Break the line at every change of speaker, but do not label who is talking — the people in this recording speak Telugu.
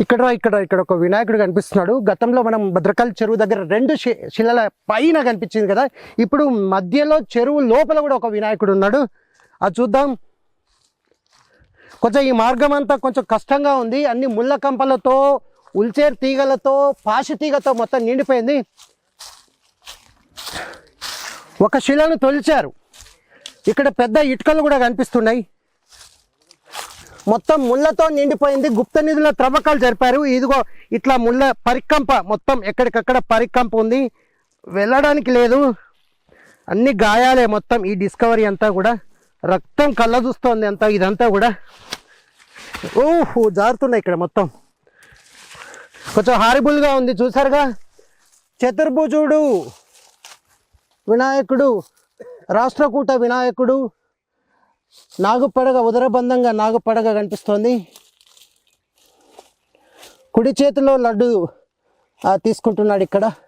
ఇక్కడ ఇక్కడ ఇక్కడ ఒక వినాయకుడు కనిపిస్తున్నాడు. గతంలో మనం భద్రకాళి చెరువు దగ్గర రెండు శి- శిలల పైన కనిపించింది కదా. ఇప్పుడు మధ్యలో చెరువు లోపల కూడా ఒక వినాయకుడు ఉన్నాడు. అది చూద్దాం. కొంచెం ఈ మార్గం అంతా కొంచెం కష్టంగా ఉంది. అన్ని ముళ్ళ కంపలతో ఉల్చేర్ తీగలతో పాశ తీగతో మొత్తం నిండిపోయింది. ఒక శిలను తొలిచారు. ఇక్కడ పెద్ద ఇటుకలు కూడా కనిపిస్తున్నాయి. మొత్తం ముళ్ళతో నిండిపోయింది. గుప్త నిధుల త్రవ్వకాలు జరిపారు. ఇదిగో ఇట్లా ముళ్ళ పరికంప మొత్తం ఎక్కడికక్కడ పరికంప ఉంది. వెళ్ళడానికి లేదు. అన్ని గాయాలే మొత్తం ఈ డిస్కవరీ అంతా కూడా. రక్తం కళ్ళ చూస్తోంది అంతా ఇదంతా కూడా. ఓహో జారుతున్నాయి ఇక్కడ మొత్తం. కొంచెం హారిబుల్గా ఉంది చూసారుగా. చతుర్భుజుడు వినాయకుడు రాష్ట్రకూట వినాయకుడు నాగుపడగ ఉదరబంధంగా నాగుపడగ కనిపిస్తోంది. కుడి చేతిలో లడ్డు తీసుకుంటున్నాడు ఇక్కడ.